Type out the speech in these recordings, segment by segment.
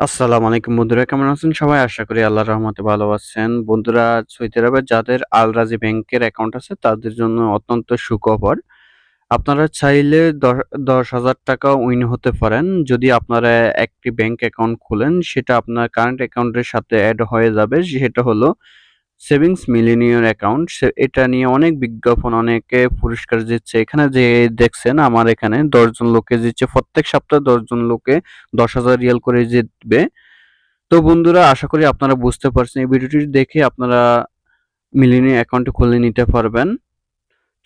আসসালামু আলাইকুম বন্ধুরা, কেমন আছেন সবাই? আশা করি আল্লাহর রহমতে ভালো আছেন। বন্ধুরা, সৌদি আরবে যাদের আল রাজি ব্যাংকের অ্যাকাউন্ট আছে, তাদের জন্য অত্যন্ত সুখবর। আপনারা চাইলে দশ হাজার টাকা উইন হতে পারেন। যদি আপনারা একটি ব্যাংক অ্যাকাউন্ট খুলেন, সেটা আপনার কারেন্ট অ্যাকাউন্টের সাথে অ্যাড হয়ে যাবে। সেটা হলো সেভিংস মিলিনিয়র অ্যাকাউন্ট। এটা নিয়ে অনেক বিজ্ঞাপন, অনেকে পুরস্কার দিচ্ছে। এখানে যে দেখছেন, আমার এখানে দশজন লোকে দিচ্ছে। প্রত্যেক সপ্তাহে দশজন লোকে দশ হাজার রিয়াল করে জিতবে। তো বন্ধুরা, আশা করি আপনারা বুঝতে পারছেন। এই ভিডিওটি দেখে আপনারা মিলিনিয়ার অ্যাকাউন্টটি খুলে নিতে পারবেন।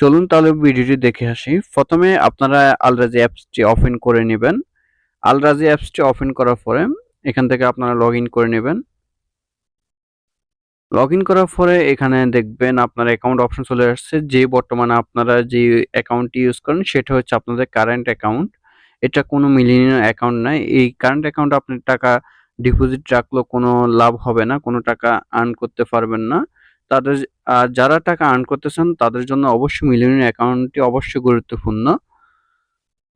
চলুন তাহলে ভিডিওটি দেখে আসি। প্রথমে আপনারা আলরাজি অ্যাপসটি ওপেন করে নেবেন। আলরাজি অ্যাপসটি ওপেন করার পরে এখান থেকে আপনারা লগ করে নেবেন। লগ ইন করার পরে এখানে দেখবেন আপনার অ্যাকাউন্ট অপশন চলে আসছে। যে বর্তমানে আপনারা যে অ্যাকাউন্টটি ইউজ করেন, সেটা হচ্ছে আপনাদের কারেন্ট অ্যাকাউন্ট এটা কোনো মিলিনিয়ার অ্যাকাউন্ট নয়। এই কারেন্ট অ্যাকাউন্টে আপনি টাকা ডিপোজিট রাখলেও কোনো লাভ হবে না, কোনো টাকা আর্ন করতে পারবেন না। তাদের যারা টাকা আর্ন করতেছেন তাদের জন্য অবশ্যই মিলিয়নিয়ার অ্যাকাউন্টটি অবশ্যই গুরুত্বপূর্ণ।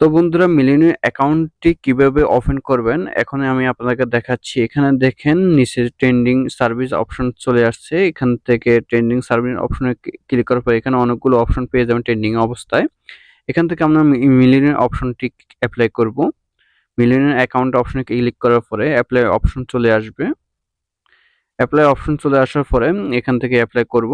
তো বন্ধুরা মিলিয়নিয়ার অ্যাকাউন্টটি কীভাবে ওপেন করবেন? এখন আমি আপনাদেরকে দেখাচ্ছি। এখানে দেখেন, নিচে ট্রেন্ডিং সার্ভিস অপশন চলে আসছে। এখান থেকে ট্রেন্ডিং সার্ভিস অপশনে ক্লিক করার পর এখানে অনেকগুলো অপশন পেয়ে যাবেন ট্রেন্ডিং অবস্থায়। এখান থেকে আমরা মিলিয়নিয়ার অপশনটি অ্যাপ্লাই করব। মিলিয়নিয়ার অ্যাকাউন্ট অপশনে ক্লিক করার পরে অ্যাপ্লাই অপশন চলে আসবে। অ্যাপ্লাই অপশন চলে আসার পরে এখান থেকে অ্যাপ্লাই করব।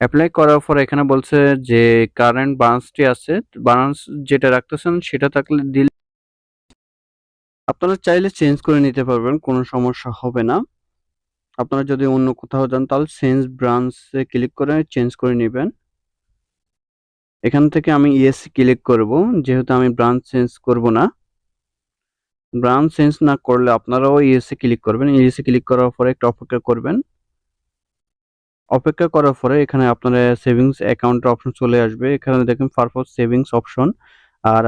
অ্যাপ্লাই করার পর এখানে বলছে যে কারেন্ট বালান্সটি আছে বালান্স যেটা রাখতেছেন সেটা থাকলে দিলে আপনারা চাইলে চেঞ্জ করে নিতে পারবেন, কোনো সমস্যা হবে না। আপনারা যদি অন্য কোথাও যান তাহলে চেঞ্জ ব্রাঞ্চে ক্লিক করে চেঞ্জ করে নেবেন। এখান থেকে আমি ইয়েস ক্লিক করব, যেহেতু আমি ব্রাঞ্চ চেঞ্জ করব না। ব্রাঞ্চ চেঞ্জ না করলে আপনারাও ইয়েসে ক্লিক করবেন। ইয়েসে ক্লিক করার পরে একটু অপেক্ষা করবেন। অপেক্ষা করার পরে এখানে আপনার সেভিংস অ্যাকাউন্টের অপশন চলে আসবে। এখানে দেখেন পারপোজ সেভিংস অপশন আর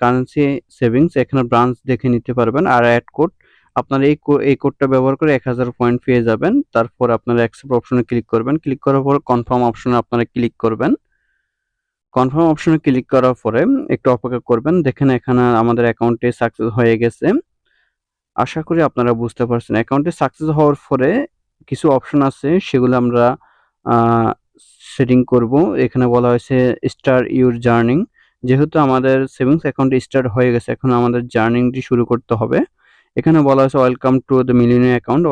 কারেন্সি সেভিংস এখানে ব্রাঞ্চ দেখে নিতে পারবেন। আর অ্যাড কোড আপনার এই এই কোডটা ব্যবহার করে এক হাজার পয়েন্ট পেয়ে যাবেন। তারপর আপনারা অ্যাকসেপ্ট অপশনে ক্লিক করবেন। ক্লিক করার পর কনফার্ম অপশনে আপনারা ক্লিক করবেন। কনফার্ম অপশনে ক্লিক করার পরে একটু অপেক্ষা করবেন। দেখেন এখানে আমাদের অ্যাকাউন্টে সাকসেস হয়ে গেছে। আশা করি আপনারা বুঝতে পারছেন। অ্যাকাউন্টে সাকসেস হওয়ার পরে কিছু অপশন আছে, সেগুলো আমরা সেটিং করব। এখানে বলা হয়েছে স্টার ইউর জার্নিং যেহেতু আমাদের সেভিংস অ্যাকাউন্ট স্টার্ট হয়ে গেছে, এখন আমাদের জার্নিংটি শুরু করতে হবে। এখানে বলা হয়েছে welcome to the millionaire account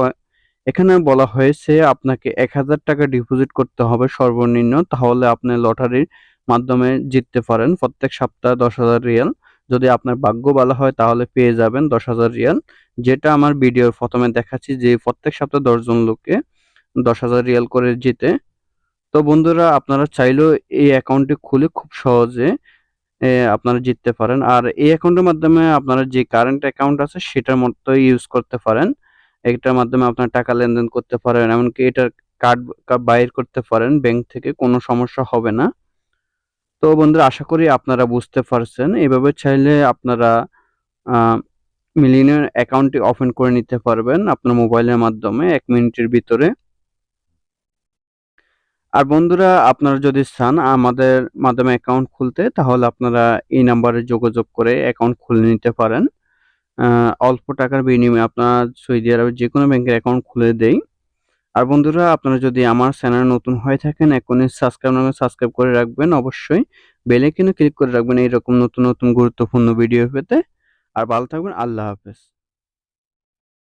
এখানে বলা হয়েছে, আপনাকে এক হাজার টাকা ডিপোজিট করতে হবে সর্বনিম্ন, তাহলে আপনি লটারির মাধ্যমে জিততে পারেন। প্রত্যেক সপ্তাহে দশ হাজার রিয়াল যদি আপনার ভাগ্য ভালো হয়, তাহলে পেয়ে যাবেন দশ হাজার রিয়াল। যেটা আমার ভিডিওর প্রথমে দেখাচ্ছি যে প্রত্যেক সপ্তাহে দশজন লোককে দশ হাজার রিয়াল করে জিতে। তো বন্ধুরা, আপনারা চাইলেও এই অ্যাকাউন্টটি খুলে খুব সহজে আপনারা জিততে পারেন। আর এই অ্যাকাউন্টের মাধ্যমে আপনারা যে কারেন্ট অ্যাকাউন্ট আছে, সেটার মতো ইউজ করতে পারেন। এটার মাধ্যমে আপনার টাকা লেনদেন করতে পারেন, এমনকি এটার কার্ড বাইর করতে পারেন। ব্যাংক থেকে কোনো সমস্যা হবে না। তো বন্ধুরা, আশা করি আপনারা বুঝতে পারছেন। এভাবে চাইলে আপনারা মিলিয়নের অ্যাকাউন্টটি ওপেন করে নিতে পারবেন আপনার মোবাইলের মাধ্যমে এক মিনিটের ভিতরে। আর বন্ধুরা, আপনারা যদি চান আমাদের মাধ্যমে অ্যাকাউন্ট খুলতে, তাহলে আপনারা এই নাম্বারে যোগাযোগ করে অ্যাকাউন্ট খুলে নিতে পারেন। অল্প টাকার বিনিময়ে আপনার সৌদি আরবের যে কোনো ব্যাংকের অ্যাকাউন্ট খুলে দেই। আর বন্ধুরা, আপনারা যদি আমার চ্যানেল নতুন হয়ে থাকেন, এখনই সাবস্ক্রাইব নামে সাবস্ক্রাইব করে রাখবেন। অবশ্যই বেল আইকনে ক্লিক করে রাখবেন, এইরকম নতুন নতুন গুরুত্বপূর্ণ ভিডিও পেতে। আর ভালো থাকবেন, আল্লাহ হাফেজ।